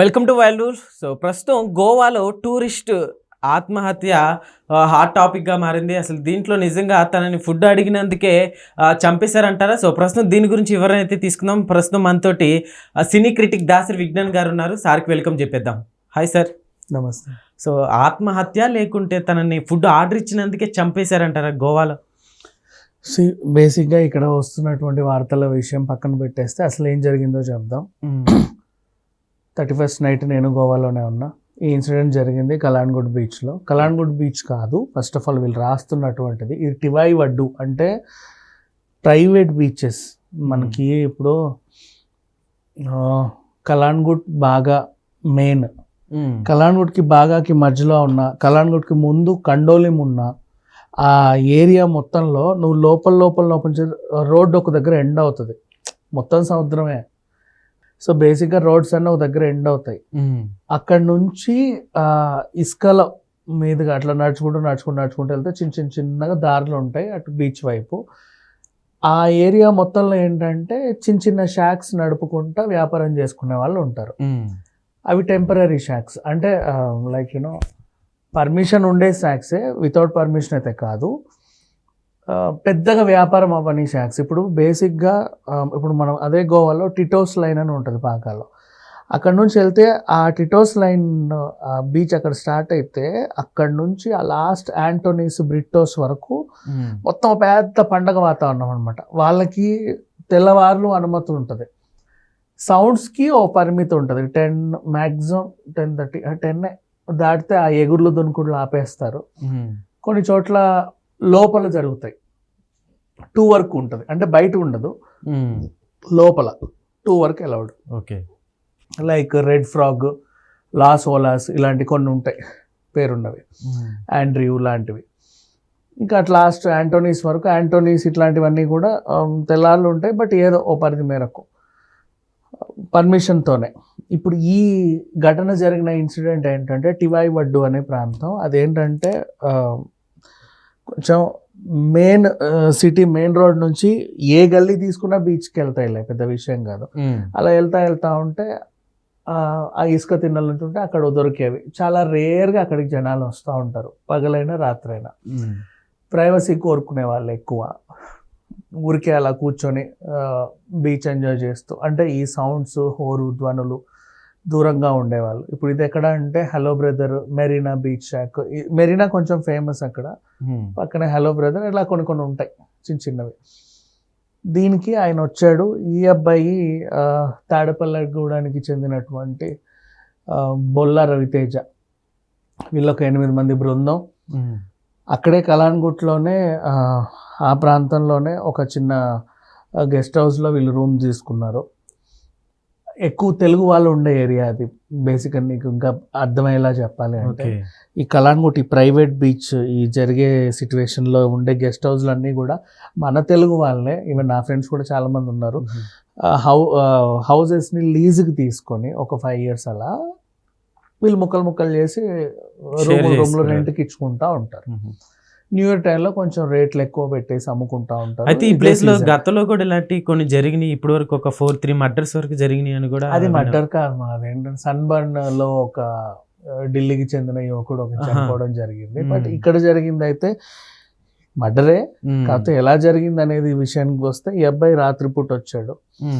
Welcome to వైల్డూర్ so ప్రస్తుతం గోవాలో tourist ఆత్మహత్య హాట్ టాపిక్గా మారింది. అసలు దీంట్లో నిజంగా తనని ఫుడ్ అడిగినందుకే చంపేశారంటారా? సో ప్రస్తుతం దీని గురించి అయితే తీసుకుందాం. ప్రస్తుతం మనతోటి సినీ క్రిటిక్ దాసరి విజ్ఞాన్ గారు ఉన్నారు. సార్కి వెల్కమ్ చెప్పేద్దాం. హాయ్ సార్ నమస్తే. సో ఆత్మహత్య లేకుంటే తనని ఫుడ్ ఆర్డర్ ఇచ్చినందుకే చంపేశారంటారా గోవాలో? సి బేసిక్గా ఇక్కడ వస్తున్నటువంటి వార్తల విషయం పక్కన పెట్టేస్తే అసలు ఏం జరిగిందో చెప్దాం. థర్టీ ఫస్ట్ నైట్ నేను గోవాలోనే ఉన్నా. ఈ ఇన్సిడెంట్ జరిగింది కలాన్గుడ్ బీచ్లో. కలాన్గుడ్ బీచ్ కాదు ఫస్ట్ ఆఫ్ ఆల్ వీళ్ళు రాస్తున్నటువంటిది. ఇది టివాయి వడ్డు అంటే ప్రైవేట్ బీచెస్. మనకి ఇప్పుడు కలాన్గుడ్ బాగా మెయిన్. కలాన్గుడ్కి బాగాకి మధ్యలో ఉన్న కలాన్గుడ్కి ముందు కండోలిం ఉన్న ఆ ఏరియా మొత్తంలో నువ్వు లోపల లోపల లోపల రోడ్డు ఒక దగ్గర ఎండ్ అవుతుంది. మొత్తం సముద్రమే. సో బేసిక్గా రోడ్స్ అన్నీ ఒక దగ్గర ఎండ్ అవుతాయి. అక్కడ నుంచి ఆ, ఇసుకల మీదుగా అట్లా నడుచుకుంటూ నడుచుకుంటూ నడుచుకుంటూ వెళ్తే చిన్న చిన్న చిన్నగా దారులు ఉంటాయి అటు బీచ్ వైపు. ఆ ఏరియా మొత్తంలో ఏంటంటే చిన్న చిన్న షాక్స్ నడుపుకుంటా వ్యాపారం చేసుకునే వాళ్ళు ఉంటారు. అవి టెంపరీ షాక్స్. అంటే లైక్ యూనో పర్మిషన్ ఉండే షాక్సే వితౌట్ పర్మిషన్ అయితే కాదు. పెద్దగా వ్యాపారం అవ్వని షాక్స్. ఇప్పుడు బేసిక్గా ఇప్పుడు మనం అదే గోవాలో టిటోస్ లైన్ అని ఉంటుంది పాకాలో. అక్కడ నుంచి వెళ్తే ఆ టిటోస్ లైన్ బీచ్ అక్కడ స్టార్ట్ అయితే అక్కడ నుంచి ఆ లాస్ట్ యాంటోనీస్ బ్రిట్టోస్ వరకు. మొత్తం పెద్ద పండగ వాతావరణం అనమాట వాళ్ళకి తెల్లవారులు అనుమతి ఉంటుంది. సౌండ్స్కి ఓ పరిమితి ఉంటుంది. Ten maximum ten thirty ten దాటితే ఆ ఎగుర్లు దునుకుడులు ఆపేస్తారు. కొన్ని చోట్ల లోపల జరుగుతాయి. టూ వరకు ఉంటుంది. అంటే బయట ఉండదు. లోపల టూ వరకు allowed okay. Like Red Frog Las Olas ఇలాంటి కొన్ని ఉంటాయి. పేరున్నవి. ఆండ్రియూ లాంటివి. ఇంకా అట్ లాస్ట్ యాంటోనీస్ వరకు యాంటోనీస్ ఇట్లాంటివన్నీ కూడా ఆమ్, తెల్లార్లు ఉంటాయి బట్ ఏదో ఓ పరిధి మేరకు. పర్మిషన్తోనే ఇప్పుడు ఈ ఘటన జరిగిన ఇన్సిడెంట్ ఏంటంటే టివాయి వడ్డు అనే ప్రాంతం. అదేంటంటే ఆ, కొంచెం మెయిన్ సిటీ మెయిన్ రోడ్ నుంచి ఏ గల్లీ తీసుకున్నా బీచ్కి వెళ్తాయిలే పెద్ద విషయం కాదు. అలా వెళ్తా వెళ్తా ఉంటే ఆ, ఇసుక తిన్నలు నుంచి ఉంటే అక్కడ దొరికేవి. చాలా రేర్గా అక్కడికి జనాలు వస్తూ ఉంటారు. పగలైనా రాత్రైనా. ప్రైవసీ కోరుకునే వాళ్ళు ఎక్కువ. ఊరికే అలా కూర్చొని బీచ్ ఎంజాయ్ చేస్తూ అంటే ఈ సౌండ్స్ హోరు ధ్వనులు దూరంగా ఉండేవాళ్ళు. ఇప్పుడు ఇది ఎక్కడ అంటే hello brother marina beach shack marina కొంచెం ఫేమస్ అక్కడ. మ్మ్. పక్కనే హలో బ్రదర్ ఇలా కొన్ని కొన్ని ఉంటాయి చిన్న చిన్నవి. దీనికి ఆయన వచ్చాడు. ఈ అబ్బాయి తాడపల్లగూడానికి చెందినటువంటి బొల్లా రవితేజ. వీళ్ళొక ఎనిమిది మంది బృందం. మ్మ్. అక్కడే కలాన్గుట్లోనే ఆ ప్రాంతంలోనే ఒక చిన్న గెస్ట్ హౌస్లో వీళ్ళు రూమ్ తీసుకున్నారు. ఎక్కువ తెలుగు వాళ్ళు ఉండే ఏరియా అది బేసిక్గా నీకు ఇంకా అర్థమయ్యేలా చెప్పాలి అంటే ఈ కలాన్గుట్ ఈ ప్రైవేట్ బీచ్ ఈ జరిగే సిచ్యువేషన్లో ఉండే గెస్ట్ హౌస్లు అన్నీ కూడా మన తెలుగు వాళ్ళే ఈవెన్ నా ఫ్రెండ్స్ కూడా చాలా మంది ఉన్నారు. హౌ హౌసెస్ని లీజుకి తీసుకొని ఒక ఫైవ్ ఇయర్స్ అలా వీళ్ళు ముక్కలు ముక్కలు చేసి రూమ్ రూమ్లో. రెంట్కి ఇచ్చుకుంటా ఉంటారు. న్యూ ఇయర్ టైంలో కొంచెం రేట్లు ఎక్కువ పెట్టేసి అమ్ముకుంటా ఉంటారు అయితే ఈ ప్లేస్లో. గతంలో కూడా ఇలాంటి కొన్ని జరిగినాయి ఇప్పటి వరకు ఒక ఫోర్ త్రీ మర్డర్స్ వరకు జరిగినాయి అని కూడా అది. మర్డర్ కాదు మా అదేంటంటే సన్బర్న్లో ఒక ఢిల్లీకి చెందిన యువకుడు ఒక. చనిపోవడం జరిగింది బట్ మ్మ్. ఇక్కడ జరిగింది అయితే మర్డరే మ్మ్. కాకపోతే ఎలా జరిగింది అనేది విషయానికి వస్తే ఈ అబ్బాయి రాత్రిపూట వచ్చాడు. ఆ,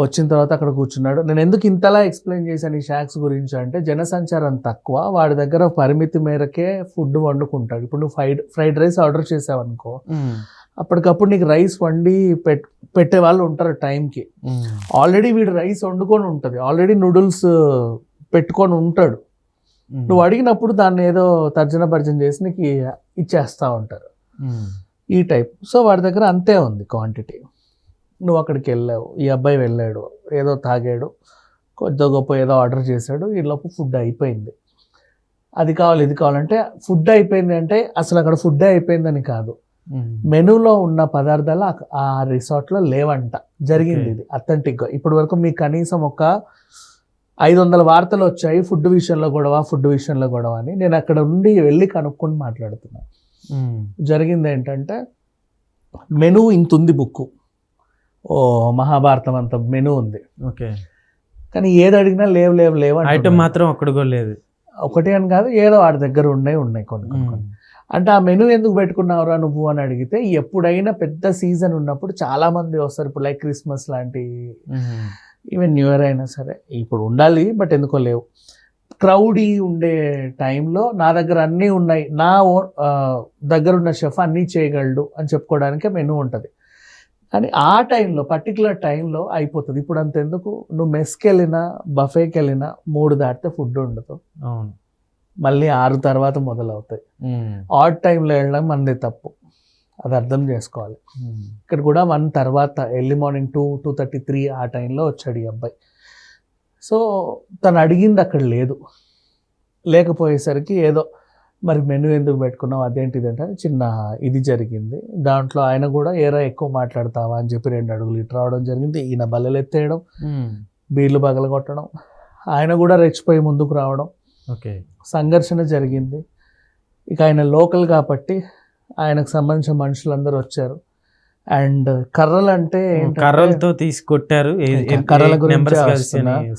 వచ్చిన తర్వాత అక్కడ కూర్చున్నాడు నేను ఎందుకు ఇంతలా ఎక్స్ప్లెయిన్ చేశాను ఈ షాక్స్ గురించి అంటే జనసంచారం తక్కువ వాడి దగ్గర పరిమితి మేరకే ఫుడ్ వండుకుంటాడు ఇప్పుడు నువ్వు ఫ్రైడ్ ఫ్రైడ్ రైస్ ఆర్డర్ చేసావు అనుకో మ్మ్. అప్పటికప్పుడు నీకు రైస్ వండి పెట్ పెట్టే వాళ్ళు ఉంటారు టైంకి. ఆల్రెడీ వీడు రైస్ వండుకొని ఉంటుంది ఆల్రెడీ నూడిల్స్ పెట్టుకొని ఉంటాడు. నువ్వు అడిగినప్పుడు దాన్ని ఏదో తర్జన భర్జన చేసి నీకు ఇచ్చేస్తూ ఉంటారు. ఈ టైప్ సో వాడి దగ్గర అంతే ఉంది క్వాంటిటీ నువ్వు అక్కడికి వెళ్ళావు ఈ అబ్బాయి వెళ్ళాడు ఏదో తాగాడు కొద్దిగా గొప్ప ఏదో ఆర్డర్ చేశాడు ఈ లోపు ఫుడ్ అయిపోయింది. అది కావాలి ఇది కావాలంటే ఫుడ్ అయిపోయింది అంటే అసలు అక్కడ ఫుడ్ అయిపోయిందని కాదు. మెనూలో ఉన్న పదార్థాలు ఆ- రిసార్ట్లో లేవంట. జరిగింది. ఇది అథెంటిక్గా. ఇప్పటి వరకు మీకు కనీసం ఒక ఐదు వందల వార్తలు వచ్చాయి ఫుడ్ విషయంలో గొడవ ఫుడ్ విషయంలో గొడవ అని. నేను అక్కడ ఉండి వెళ్ళి కనుక్కొని మాట్లాడుతున్నాను. జరిగింది ఏంటంటే మెనూ ఇంత ఉంది బుక్ ఓ మహాభారతం అంత మెనూ ఉంది. ఓకే. కానీ ఏది అడిగినా లేవు లేవు లేవు ఐటమ్. మాత్రం ఒక్కడు కూడా లేదు. ఒకటి అని కాదు ఏదో వాడి దగ్గర ఉన్నాయి ఉన్నాయి కొన్ని. అంటే ఆ మెనూ ఎందుకు పెట్టుకున్నావురా నువ్వు అని అడిగితే ఎప్పుడైనా పెద్ద సీజన్ ఉన్నప్పుడు చాలా మంది వస్తారు ఇప్పుడు లైక్ క్రిస్మస్ లాంటి ఈవెన్ న్యూ ఇయర్ అయినా సరే. ఇప్పుడు ఉండాలి బట్ ఎందుకో లేవు. క్రౌడీ ఉండే టైంలో నా దగ్గర అన్నీ ఉన్నాయి నా ఓ- ఆ, దగ్గర ఉన్న షెఫ్ అన్నీ చేయగలడు అని చెప్పుకోవడానికే మెనూ ఉంటుంది. కానీ ఆ టైంలో పర్టికులర్ టైంలో అయిపోతుంది. ఇప్పుడు అంతెందుకు? నువ్వు మెస్కి వెళ్ళినా బఫేకి వెళ్ళినా మూడు దాటితే ఫుడ్ ఉండదు. అవును. మళ్ళీ ఆరు తర్వాత మొదలవుతాయి. ఆడ్ టైంలో వెళ్ళడం మనది తప్పు. అది అర్థం చేసుకోవాలి. ఇక్కడ కూడా వన్ తర్వాత early morning two two thirty three ఆ టైంలో వచ్చాడు ఈ అబ్బాయి. సో తను అడిగింది అక్కడ లేదు. లేకపోయేసరికి ఏదో మరి మెనూ ఎందుకు పెట్టుకున్నావు? అదేంటిది అంటే చిన్న ఇది జరిగింది. దాంట్లో ఆయన కూడా ఏరా ఎక్కువ మాట్లాడతావా? అని చెప్పి రెండు అడుగులు ఇటు రావడం జరిగింది. ఈయన బల్లలు ఎత్తేయడం బీర్లు పగలగొట్టడం ఆయన కూడా రెచ్చిపోయి ముందుకు రావడం. ఓకే. సంఘర్షణ జరిగింది. ఇక ఆయన లోకల్ కాబట్టి ఆయనకు సంబంధించిన మనుషులందరూ వచ్చారు. అండ్ కర్రలు అంటే కర్రలతో తీసి కొట్టారు ఏ- ఇంకా ఏ- కర్రల గురించే.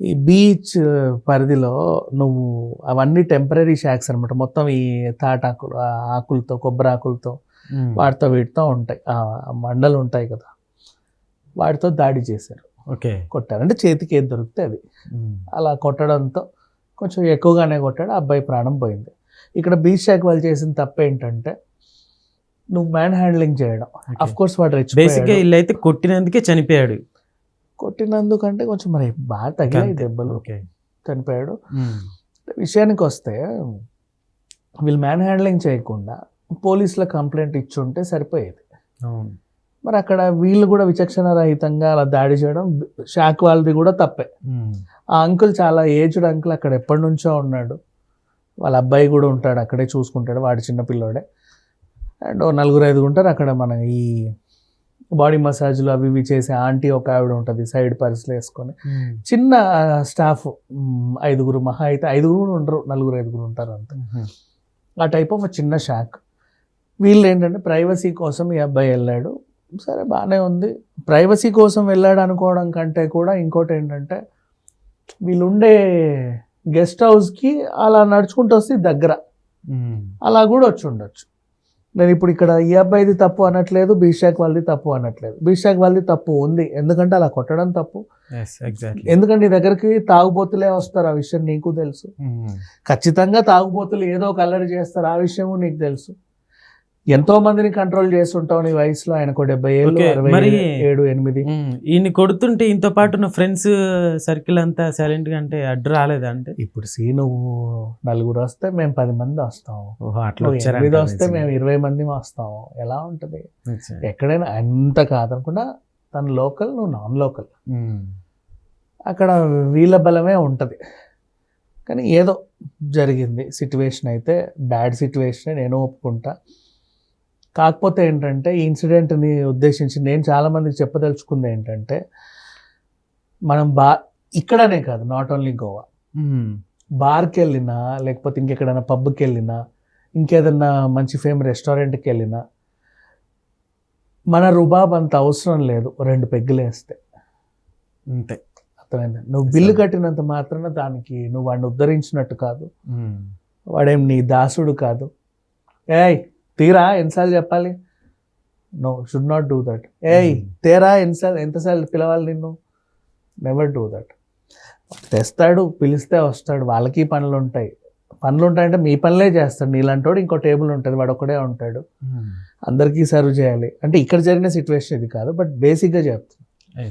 ఈ బీచ్ పరిధిలో నువ్వు అవన్నీ టెంపరీ షాక్స్ అనమాట మొత్తం ఈ తాటాకులు ఆకులతో కొబ్బరి ఆకులతో. వాటితో వీటితో ఉంటాయి. మండలు ఉంటాయి కదా. వాటితో దాడి చేశారు. ఓకే. కొట్టారు అంటే చేతికి ఏది దొరికితే అది. అలా కొట్టడంతో కొంచెం ఎక్కువగానే కొట్టాడు. అబ్బాయి ప్రాణం పోయింది. ఇక్కడ బీచ్ షాక్ వాళ్ళు చేసిన తప్పు ఏంటంటే నువ్వు మ్యాన్ హ్యాండ్లింగ్ చేయడం. అఫ్ కోర్స్ వాడు బేసిక్గా రెచ్చిపోయాడు. వీళ్ళు అయితే కొట్టినందుకే చనిపోయాడు. కొట్టినందుకంటే కొంచెం మరి బాగా తగిలాయి. దెబ్బలు. ఓకే చనిపోయాడు. ఉమ్. విషయానికి వస్తే వీళ్ళు మ్యాన్ హ్యాండ్లింగ్ చేయకుండా పోలీసుల కంప్లైంట్ ఇచ్చుంటే సరిపోయేది. మరి అక్కడ వీళ్ళు కూడా విచక్షణ రహితంగా అలా దాడి చేయడం షాక్ వాళ్ళది కూడా తప్పే. ఉమ్. ఆ అంకుల్ చాలా ఏజ్డ్ అంకుల్ అక్కడ ఎప్పటి నుంచో ఉన్నాడు. వాళ్ళ అబ్బాయి కూడా ఉంటాడు అక్కడే చూసుకుంటాడు వాడు చిన్న పిల్లోడే. అండ్ నలుగురు ఐదుగురు ఉంటారు. అక్కడ మన ఈ బాడీ మసాజ్లు అవి ఇవి చేసే ఆంటీ ఒక ఆవిడ ఉంటుంది సైడ్ పర్సులు వేసుకొని. ఉమ్. చిన్న స్టాఫ్ ఐదుగురు మహా అయితే ఐదుగురు ఉండరు నలుగురు ఐదుగురు ఉంటారు అంత. ఉమ్. ఆ టైప్ ఆఫ్ చిన్న షాక్ వీళ్ళు ఏంటంటే ప్రైవసీ కోసం ఈ అబ్బాయి వెళ్ళాడు. సరే బాగానే ఉంది. ప్రైవసీ కోసం వెళ్ళాడు అనుకోవడం కంటే కూడా ఇంకోటి ఏంటంటే వీళ్ళు ఉండే గెస్ట్ హౌస్కి అలా నడుచుకుంటూ వస్తే దగ్గర. ఉమ్. అలా కూడా వచ్చి ఉండొచ్చు. నేను ఇప్పుడు ఇక్కడ ఈ అబ్బాయిది తప్పు అనట్లేదు బీషాక్ వాళ్ళది తప్పు అనట్లేదు. బీషాక్ వాళ్ళది తప్పు ఉంది. ఎందుకంటే అలా కొట్టడం తప్పు. Yes, exactly. ఎందుకంటే నీ దగ్గరికి తాగుబోతులే వస్తారు ఆ విషయం నీకు తెలుసు. ఉమ్. ఖచ్చితంగా తాగుబోతులు ఏదో ఒక అల్లరి చేస్తారు ఆ విషయము నీకు తెలుసు. ఎంతో మందిని కంట్రోల్ చేస్తుంటావు నీ వయసులో ఆయనకు డెబ్బై ఏళ్ళు అరవై ఏడు ఎనిమిది ఉమ్. ఈయన్ని కొడుతుంటే ఇంతో పాటు నా ఫ్రెండ్స్ సర్కిల్ అంతా సైలెంట్గా అంటే అడ్డు రాలేదా అంటే ఇప్పుడు సీ నువ్వు నలుగురు వస్తే మేము పది మంది వస్తాం ఓహో అట్లా ఎనిమిది వస్తే. మేము ఇరవై మంది వస్తాం ఎలా ఉంటుంది. ఎక్కడైనా అంత కాదనుకున్నా తను లోకల్ నువ్వు నాన్ లోకల్. అక్కడ వీళ్ళ బలమే ఉంటుంది కానీ ఏదో జరిగింది సిట్యువేషన్ అయితే బ్యాడ్ సిట్యువేషన్ నేను ఒప్పుకుంటా కాకపోతే ఏంటంటే ఈ ఇన్సిడెంట్ని ఉద్దేశించి నేను చాలామందికి చెప్పదలుచుకుంది ఏంటంటే మనం బా ఇక్కడనే కాదు నాట్ ఓన్లీ గోవా. బార్కి వెళ్ళినా లేకపోతే ఇంకెక్కడైనా పబ్కి వెళ్ళినా ఇంకేదన్నా మంచి ఫేమ్ రెస్టారెంట్కి వెళ్ళినా మన రుబాబ్ అంత అవసరం లేదు రెండు పెగ్గులు వేస్తే అంతే. అర్థమైందా? నువ్వు బిల్లు కట్టినంత మాత్రాన దానికి నువ్వు వాడిని ఉద్ధరించినట్టు కాదు. వాడేం నీ దాసుడు కాదు. ఏయ్! తీరా ఎన్నిసార్లు చెప్పాలి? No should not do that ఏయ్ Hmm. తేరా ఎన్నిసార్లు ఎంతసార్లు పిలవాలి నిన్ను? నెవర్ డూ దట్ తెస్తాడు పిలిస్తే వస్తాడు. వాళ్ళకి పనులు ఉంటాయి. పనులు ఉంటాయంటే మీ పనులే చేస్తాడు. నీలాంటోడు ఇంకో టేబుల్ ఉంటుంది వాడు ఒకడే ఉంటాడు. ఉమ్. అందరికీ సర్వ్ చేయాలి. అంటే ఇక్కడ జరిగిన సిచ్యువేషన్ ఇది కాదు బట్ బేసిక్గా చెప్తాను.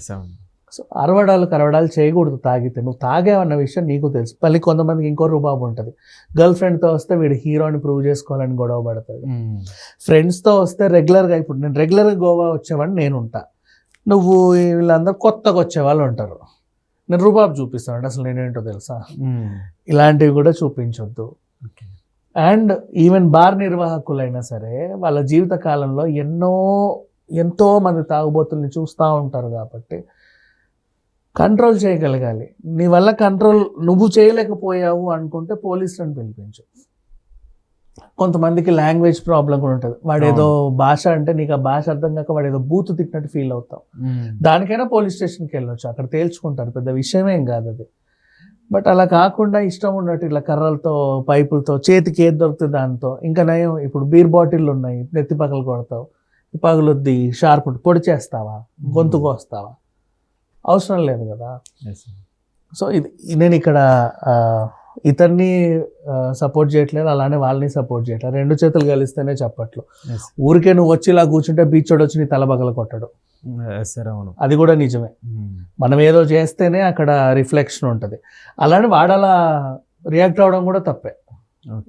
సో అరవడాలు కరవడాలు చేయకూడదు తాగితే. నువ్వు తాగావన్న విషయం నీకు తెలుసు. మళ్ళీ కొంతమందికి ఇంకో రూబాబు ఉంటుంది. గర్ల్ ఫ్రెండ్తో వస్తే వీడు హీరోని ప్రూవ్ చేసుకోవాలని గొడవ పడుతుంది ఉమ్. ఫ్రెండ్స్తో వస్తే రెగ్యులర్గా ఇప్పుడు నేను రెగ్యులర్గా గోవా వచ్చేవాడిని నేను ఉంటా. నువ్వు వీళ్ళందరూ కొత్తగా వచ్చేవాళ్ళు ఉంటారు. నేను రూబాబు చూపిస్తాను అసలు నేనేంటో తెలుసా. ఇలాంటివి కూడా చూపించొద్దు. అండ్ ఈవెన్ బార్ నిర్వాహకులైనా సరే వాళ్ళ జీవిత కాలంలో ఎన్నో ఎంతో మంది తాగుబోతుల్ని చూస్తూ ఉంటారు కాబట్టి కంట్రోల్ చేయగలగాలి. నీ వల్ల కంట్రోల్ నువ్వు చేయలేకపోయావు అనుకుంటే పోలీసులను పిలిపించు. కొంతమందికి లాంగ్వేజ్ ప్రాబ్లం కూడా ఉంటుంది. వాడు ఏదో భాష అంటే నీకు ఆ భాష అర్థం కాక వాడు ఏదో బూత్ తిట్టినట్టు ఫీల్ అవుతాం. దానికైనా పోలీస్ స్టేషన్కి వెళ్ళొచ్చు. అక్కడ తేల్చుకుంటారు. పెద్ద విషయమేం కాదు అది. బట్ అలా కాకుండా ఇష్టం ఉన్నట్టు ఇట్లా కర్రలతో పైపులతో చేతికి ఏది దొరుకుతుంది దాంతో ఇంకా నయం ఇప్పుడు బీర్ బాటిల్ ఉన్నాయి. నెత్తి పగలు కొడతావు. పగులుద్ది షార్ప్ పొడి చేస్తావా? గొంతు కోస్తావా? అవసరం లేదు కదా. సో ఇది నేను ఇక్కడ ఇతన్ని సపోర్ట్ చేయట్లేదు అలానే వాళ్ళని సపోర్ట్ చేయట్లేదు. రెండు చేతులు కలిస్తేనే చెప్పట్లు. ఊరికే నువ్వు వచ్చి ఇలా కూర్చుంటే బీచోడు వచ్చి నీ తల బగల కొట్టడు. సార్ అవును. అది కూడా నిజమే. మనం ఏదో చేస్తేనే అక్కడ రిఫ్లెక్షన్ ఉంటుంది. అలానే వాడలా రియాక్ట్ అవ్వడం కూడా తప్పే.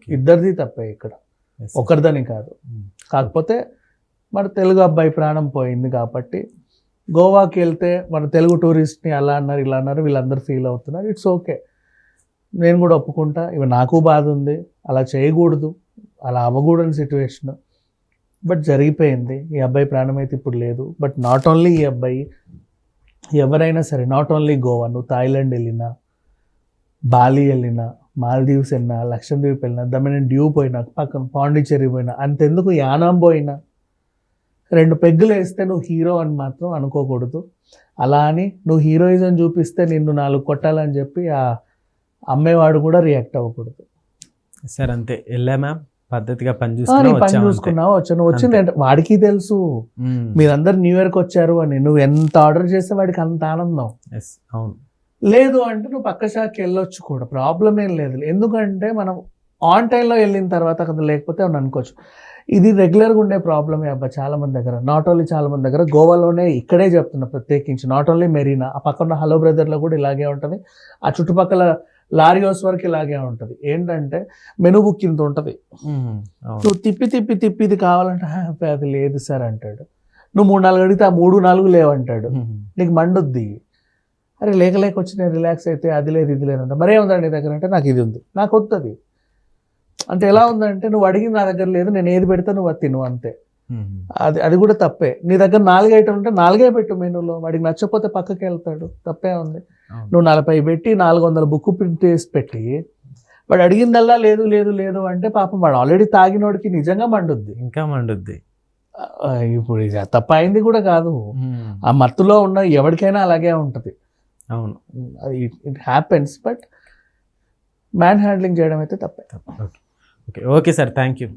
ఇద్దరిది తప్పే ఇక్కడ. ఒకరిదని కాదు. కాకపోతే మన తెలుగు అబ్బాయి ప్రాణం పోయింది కాబట్టి గోవాకి వెళ్తే మన తెలుగు టూరిస్ట్ని అలా అన్నారు ఇలా అన్నారు వీళ్ళందరూ ఫీల్ అవుతున్నారు. ఇట్స్ ఓకే నేను కూడా ఒప్పుకుంటా. ఇవి నాకు బాధ ఉంది. అలా చేయకూడదు. అలా అవ్వకూడని సిచ్యువేషన్ బట్ జరిగిపోయింది. ఈ అబ్బాయి ప్రాణం అయితే ఇప్పుడు లేదు. బట్ నాట్ ఓన్లీ ఈ అబ్బాయి ఎవరైనా సరే నాట్ ఓన్లీ గోవా నువ్వు థాయిలాండ్ వెళ్ళినా బాలి వెళ్ళినా మాల్దీవ్స్ వెళ్ళినా లక్షద్వీప్ వెళ్ళినా దమ్మిన డ్యూ పోయినా పక్కన పాండిచ్చేరి పోయినా అంతెందుకు యానాం పోయినా రెండు పెగ్గులు వేస్తే నువ్వు హీరో అని మాత్రం అనుకోకూడదు. అలా అని నువ్వు హీరోయిజం చూపిస్తే నిన్ను నాలుగు కొట్టాలని చెప్పి ఆ అమ్మేవాడు కూడా రియాక్ట్ అవ్వకూడదు. సార్ అంతే. వెళ్ళా మ్యామ్? పద్ధతిగా పని ఆ, నీ చూసుకున్నా పని. చూసుకున్నావు? వచ్చాను వచ్చింది అంటే వాడికి తెలుసు. మీరందరు న్యూ ఇయర్కి వచ్చారు అని. నువ్వు ఎంత ఆర్డర్ చేస్తే వాడికి అంత ఆనందం. Yes, అవును. లేదు అంటే నువ్వు పక్క షాప్కి వెళ్ళొచ్చు కూడా. ప్రాబ్లం ఏం లేదు. ఎందుకంటే మనం ఆన్ టైంలో వెళ్ళిన తర్వాత అక్కడ లేకపోతే అని అనుకోవచ్చు ఇది రెగ్యులర్గా ఉండే ప్రాబ్లమే అబ్బా చాలా మంది దగ్గర. నాట్ ఓన్లీ చాలా మంది దగ్గర గోవాలోనే ఇక్కడే చెప్తున్నా ప్రత్యేకించి. నాట్ ఓన్లీ మెరీనా ఆ పక్కన హలో బ్రదర్లో కూడా ఇలాగే ఉంటుంది. ఆ చుట్టుపక్కల లారీ హౌస్ వరకు ఇలాగే ఉంటుంది. ఏంటంటే మెనూ బుక్ ఇంత ఉంటుంది. నువ్వు తిప్పి తిప్పి తిప్పి ఇది కావాలంటే "హా, అది లేదు సార్ అంటాడు. నువ్వు మూడు నాలుగు అడిగితే ఆ మూడు నాలుగు లేవంటాడు. నీకు మండుద్ది. అరే లేక లేక వచ్చి నేను రిలాక్స్ అయితే అది లేదు ఇది లేదు అంటే మరే ఉందండి నీ దగ్గర అంటే నాకు ఇది ఉంది. నాకు వస్తుంది అంటే ఎలా ఉందంటే నువ్వు అడిగింది నా దగ్గర లేదు నేను ఏది పెడితే నువ్వు అది తిను అంతే. అది అది కూడా తప్పే. నీ దగ్గర నాలుగు ఐటమ్ ఉంటే నాలుగే పెట్టు మెనూలో. వాడికి నచ్చకపోతే పక్కకి వెళ్తాడు. తప్పే ఉంది. నువ్వు నలభై పెట్టి నాలుగు వందల బుక్ ప్రింట్ వేసి పెట్టి వాడు అడిగిందల్లా లేదు లేదు లేదు అంటే పాపం వాడు ఆల్రెడీ తాగినోడికి నిజంగా మండుద్ది. ఇంకా మండుద్ది. ఇప్పుడు ఇది తప్ప అయింది కూడా కాదు. ఆ మత్తులో ఉన్న ఎవరికైనా అలాగే ఉంటుంది. అవును. It happens but man handling చేయడం అయితే తప్పే. Okay okay okay sir thank you